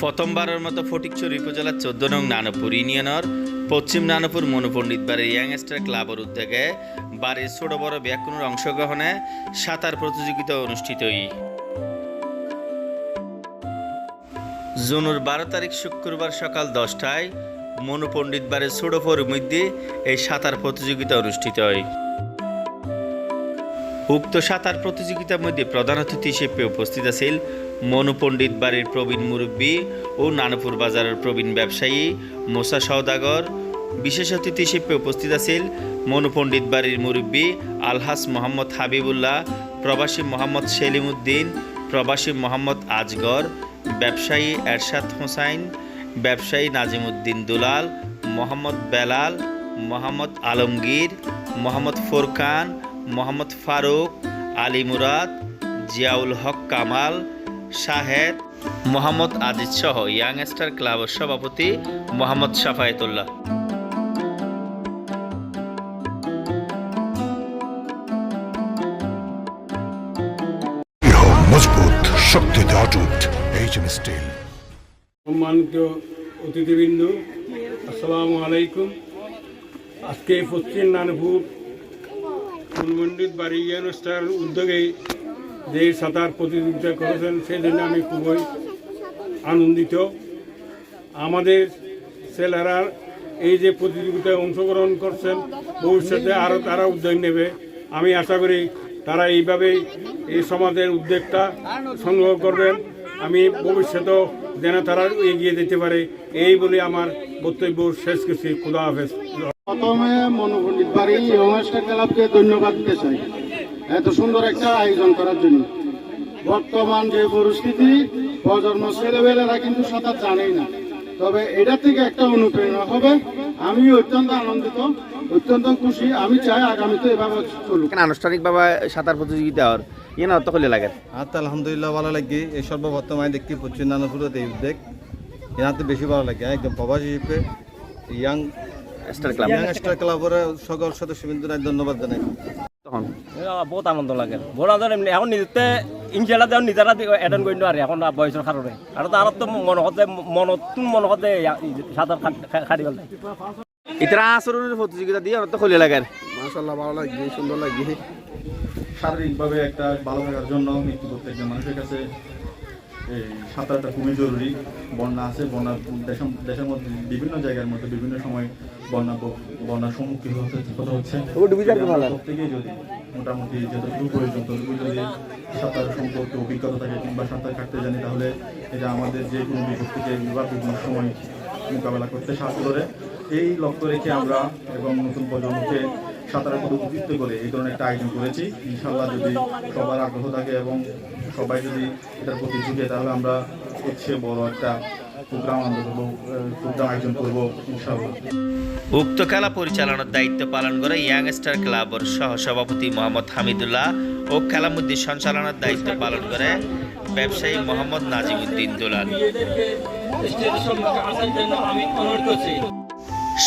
প্রথমবারের মতো ফটিকছড়ি উপজেলার চোদ্দ নং নানপুর ইউনিয়নের পশ্চিম নানপুর মনুপণ্ডিত ইয়াংস্টার ক্লাবের উদ্যোগে বাড়ির ছোট বড় ব্যাকুণের অংশগ্রহণে সাঁতার প্রতিযোগিতা অনুষ্ঠিত হই। জুনের বারো তারিখ শুক্রবার সকাল দশটায় মনু পণ্ডিত বাড়ির ছোট ফোর মধ্যে এই সাঁতার প্রতিযোগিতা অনুষ্ঠিত হয়। উক্ত সাঁতার প্রতিযোগিতার মধ্যে প্রধান অতিথি হিসেবে উপস্থিত আছেন মনু পণ্ডিত বাড়ির প্রবীণ মুরব্বী ও নানপুর বাজারের প্রবীণ ব্যবসায়ী মোসা সওদাগর বিশেষ অতিথি হিসেবে উপস্থিত আছেন মনু পণ্ডিত বাড়ির মুরব্বী আলহাস মোহাম্মদ হাবিবুল্লাহ, প্রবাসী মোহাম্মদ সেলিম উদ্দিন প্রবাসী মোহাম্মদ আজগর, ব্যবসায়ী এরশাদ হোসাইন, ব্যবসায়ী নাজিমুদ্দিন দুলাল, মোহাম্মদ বেলাল, মোহাম্মদ আলমগীর, মোহাম্মদ ফোরকান, মোহাম্মদ ফারুক, আলী মুরাদ, জিয়াউল হক কামাল, শাহেদ, মোহাম্মদ আজিজ সহ ইয়াংস্টার ক্লাবের সভাপতি মোহাম্মদ সাফায়েতুল্লাহ শক্তিতে অটুট এইচ এম স্টিল সম্মানিত অতিথিবৃন্দ, আসসালামু আলাইকুম। আজকে পশ্চিম নানপুর ফুলমন্ডিত বাড়ি অনুষ্ঠান উদ্যোগে যে সাঁতার প্রতিযোগিতা করেছেন সেজন্য আমি খুবই আনন্দিত। আমাদের ছেলেরা এই যে প্রতিযোগিতায় অংশগ্রহণ করছেন, ভবিষ্যতে আরও তারা উদ্যোগ নেবে। আমি আশা করি তারা এইভাবেই এই সমাজের উদ্যোগটা সংগ্রহ করবেন। আমি ভবিষ্যতেও যেন তারা এগিয়ে যেতে পারে। এই বলে আমার বক্তব্য শেষ করছি। খুদা হাফেজ। প্রথমে মনোপণ্ডিত বাড়ি ক্লাবকে ধন্যবাদ দিতে চাই। এত সুন্দর একটা আয়োজন করার জন্য। বর্তমান যে পরিস্থিতি, প্রজন্ম ছেলেবেলেরা কিন্তু সাঁতার জানেই না। তবে এটা থেকে একটা অনুপ্রেরণা হবে। আমি অত্যন্ত আনন্দিত অত্যন্ত খুশি। আমি চাই আগামীতে এভাবে চলুক। আনুষ্ঠানিকভাবে সাঁতার প্রতিযোগিতা হওয়ার ইয়ে না করলে লাগে? আর তো আলহামদুলিল্লাহ ভালো লাগে। এই সর্ববর্তমানে দেখি পশ্চিম নানপুরতে এই উদ্যোগ। এনাতে বেশি ভালো লাগে একদম প্রবাসী হিসেবে। Young star club young star ক্লাবের সকল ধন্যবাদ জানাই। তখন? বহুত আনন্দ লাগে। বড় আনন্দ এমনি এখন নিজেতে ইনশাল্লাহ যেমন নিজেরা এটেন্ড করি আর এখন বয়সৰ বয়সের কারণে আর তার তো মনে হতে মনত মনে হতে সাঁতার খাড়ি গেল ইতরা আচরণের প্রতিযোগিতা দিয়ে অত করলে লাগে। মাশাল্লাহ ভালো লাগে সুন্দর লাগে শারীরিকভাবে একটা ভালো থাকার জন্য মৃত্যু প্রত্যেকটা মানুষের কাছে এই সাঁতারটা খুবই জরুরি। বন্যা আছে বন্যা দেশের দেশের মধ্যে বিভিন্ন জায়গার মধ্যে বিভিন্ন সময় বন্যা বন্যার সম্মুখীন হতে কথা হচ্ছে। প্রত্যেকেই যদি মোটামুটি যতটুকু প্রয়োজন ততটুকু যদি সাঁতার সম্পর্কে অভিজ্ঞতা থাকে কিংবা সাঁতার কাটতে জানি তাহলে এটা আমাদের যে কোনো বিপদ থেকে বা বিভিন্ন সময় মোকাবেলা করতে সাহায্য করে। এই লক্ষ্য রেখে আমরা এবং নতুন প্রজন্মকে সাঁতারের প্রতি উদ্বুদ্ধ করে এই ধরনের একটা আয়োজন করেছি। ইনশাল্লাহ যদি সবার আগ্রহ থাকে এবং সবাই যদি এটার প্রতি ঝুঁকে তাহলে আমরা হচ্ছে বড় একটা প্রোগ্রাম আমরা করব প্রোগ্রাম আয়োজন করব ইনশাল্লাহ উক্ত খেলা পরিচালনার দায়িত্ব পালন করে ইয়াংস্টার ক্লাবের সহ সভাপতি মোহাম্মদ হামিদুল্লাহ ও খেলামুদ্দিন সঞ্চালনার দায়িত্ব পালন করে ব্যবসায়ী মোহাম্মদ নাজিমুদ্দিন দুলাল।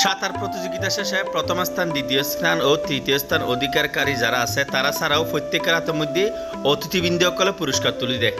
সাঁতার প্রতিযোগিতা শেষে প্রথম স্থান, দ্বিতীয় স্থান ও তৃতীয় স্থান অধিকারকারী যারা আছে, তারা ছাড়াও প্রত্যেকের হাতের মধ্যে অতিথিবৃন্দসকলে পুরস্কার তুলি দেয়।